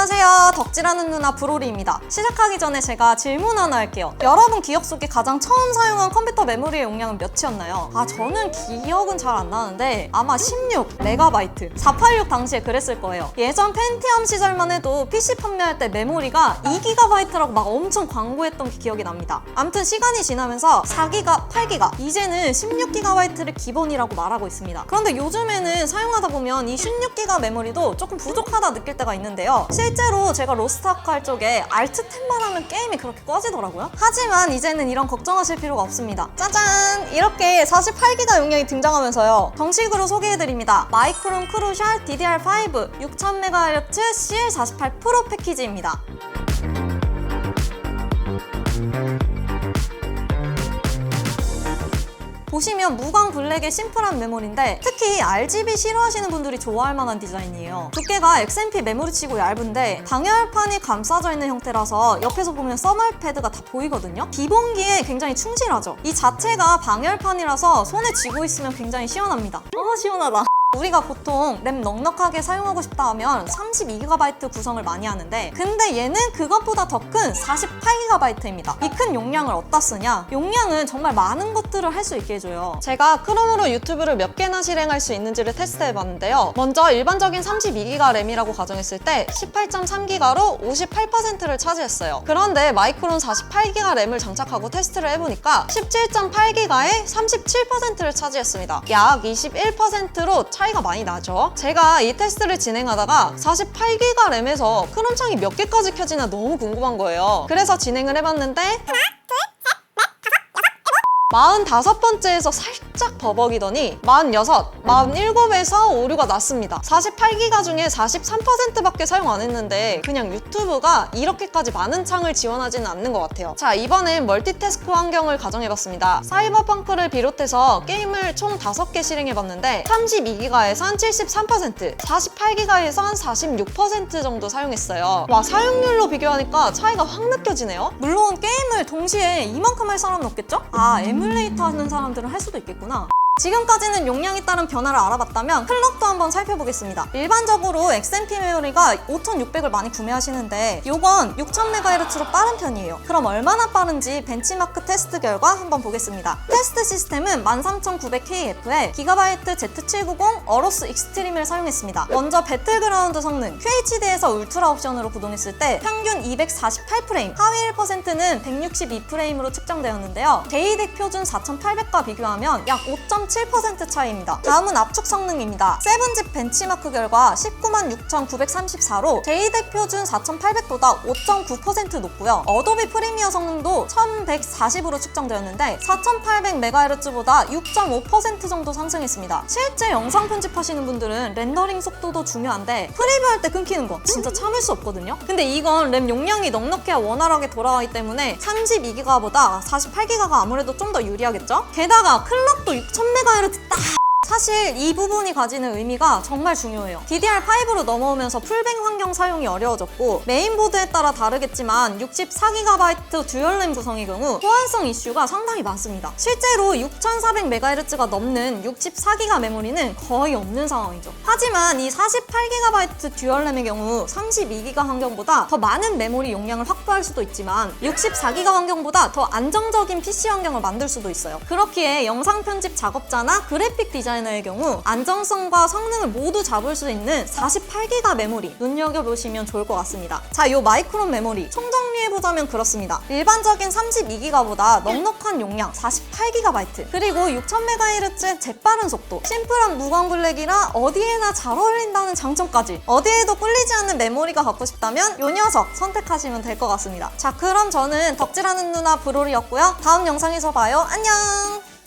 안녕하세요. 덕질하는 누나 브로리입니다. 시작하기 전에 제가 질문 하나 할게요. 여러분 기억 속에 가장 처음 사용한 컴퓨터 메모리의 용량은 몇이었나요? 아, 저는 기억은 잘 안 나는데 아마 16 메가바이트. 486 당시에 그랬을 거예요. 예전 펜티엄 시절만 해도 PC 판매할 때 메모리가 2GB라고 막 엄청 광고했던 게 기억이 납니다. 아무튼 시간이 지나면서 4기가, 8기가, 이제는 16GB를 기본이라고 말하고 있습니다. 그런데 요즘에는 사용하다 보면 이 16기가 메모리도 조금 부족하다 느낄 때가 있는데요. 실 제로 제가 로스트아크 할 적에 알트 탭만 하면 게임이 그렇게 꺼지더라고요. 하지만 이제는 이런 걱정하실 필요가 없습니다. 짜잔! 이렇게 48기가 용량이 등장하면서요. 정식으로 소개해드립니다. 마이크론 크루셜 DDR5 6000MHz CL48 프로 패키지입니다. 보시면 무광 블랙의 심플한 메모리인데 특히 RGB 싫어하시는 분들이 좋아할 만한 디자인이에요. 두께가 XMP 메모리치고 얇은데 방열판이 감싸져 있는 형태라서 옆에서 보면 써멀 패드가 다 보이거든요. 기본기에 굉장히 충실하죠. 이 자체가 방열판이라서 손에 쥐고 있으면 굉장히 시원합니다. 어 시원하다. 우리가 보통 램 넉넉하게 사용하고 싶다 하면 32GB 구성을 많이 하는데 근데 얘는 그것보다 더 큰 48GB입니다. 이 큰 용량을 어디다 쓰냐? 용량은 정말 많은 것들을 할 수 있게 해줘요. 제가 크롬으로 유튜브를 몇 개나 실행할 수 있는지를 테스트해봤는데요. 먼저 일반적인 32GB 램이라고 가정했을 때 18.3GB로 58%를 차지했어요. 그런데 마이크론 48GB 램을 장착하고 테스트를 해보니까 17.8GB에 37%를 차지했습니다. 약 21%로 차이가 많이 나죠. 제가 이 테스트를 진행하다가 48기가 램에서 크롬 창이 몇 개까지 켜지나 너무 궁금한 거예요. 그래서 진행을 해봤는데 45번째에서 살짝 버벅이더니 46, 47에서 오류가 났습니다. 48기가 중에 43%밖에 사용 안 했는데 그냥 유튜브가 이렇게까지 많은 창을 지원하지는 않는 것 같아요. 자, 이번엔 멀티태스크 환경을 가정해봤습니다. 사이버펑크를 비롯해서 게임을 총 5개 실행해봤는데 32기가에서 한 73%, 48기가에서 한 46% 정도 사용했어요. 와, 사용률로 비교하니까 차이가 확 느껴지네요. 물론 게임을 동시에 이만큼 할 사람은 없겠죠? 아, 에뮬레이터 하는 사람들은 할 수도 있겠구나. 지금까지는 용량에 따른 변화를 알아봤다면 클럭도 한번 살펴보겠습니다. 일반적으로 XMP 메모리가 5600을 많이 구매하시는데 이건 6000MHz로 빠른 편이에요. 그럼 얼마나 빠른지 벤치마크 테스트 결과 한번 보겠습니다. 테스트 시스템은 13900KF에 기가바이트 Z790 어로스 익스트림을 사용했습니다. 먼저 배틀그라운드 성능 QHD에서 울트라 옵션으로 구동했을 때 평균 248프레임, 하위 1%는 162프레임으로 측정되었는데요. JDEC 표준 4800과 비교하면 약5.7% 차이입니다. 다음은 압축 성능입니다. 세븐집 벤치마크 결과 196,934로 JDEC 표준 4800보다 5.9% 높고요. 어도비 프리미어 성능도 1140으로 측정되었는데 4800MHz보다 6.5% 정도 상승했습니다. 실제 영상 편집하시는 분들은 렌더링 속도도 중요한데 프리뷰할 때 끊기는 거 진짜 참을 수 없거든요. 근데 이건 램 용량이 넉넉해야 원활하게 돌아가기 때문에 32기가보다 48기가가 아무래도 좀 더 유리하겠죠? 게다가 클럭도 6000MHz 딱 사실 이 부분이 가지는 의미가 정말 중요해요. DDR5로 넘어오면서 풀뱅 환경 사용이 어려워졌고 메인보드에 따라 다르겠지만 64GB 듀얼램 구성의 경우 호환성 이슈가 상당히 많습니다. 실제로 6400MHz가 넘는 64GB 메모리는 거의 없는 상황이죠. 하지만 이 48GB 듀얼램의 경우 32GB 환경보다 더 많은 메모리 용량을 확보할 수도 있지만 64GB 환경보다 더 안정적인 PC 환경을 만들 수도 있어요. 그렇기에 영상 편집 작업자나 그래픽 디자 이너의 경우 안정성과 성능을 모두 잡을 수 있는 48기가 메모리 눈여겨보시면 좋을 것 같습니다. 자, 이 마이크론 메모리 총 정리해보자면 그렇습니다. 일반적인 32기가보다 넉넉한 용량 48GB 그리고 6000MHz 재빠른 속도 심플한 무광 블랙이라 어디에나 잘 어울린다는 장점까지 어디에도 꿀리지 않는 메모리가 갖고 싶다면 이 녀석 선택하시면 될 것 같습니다. 자, 그럼 저는 덕질하는 누나 브로리였고요. 다음 영상에서 봐요. 안녕!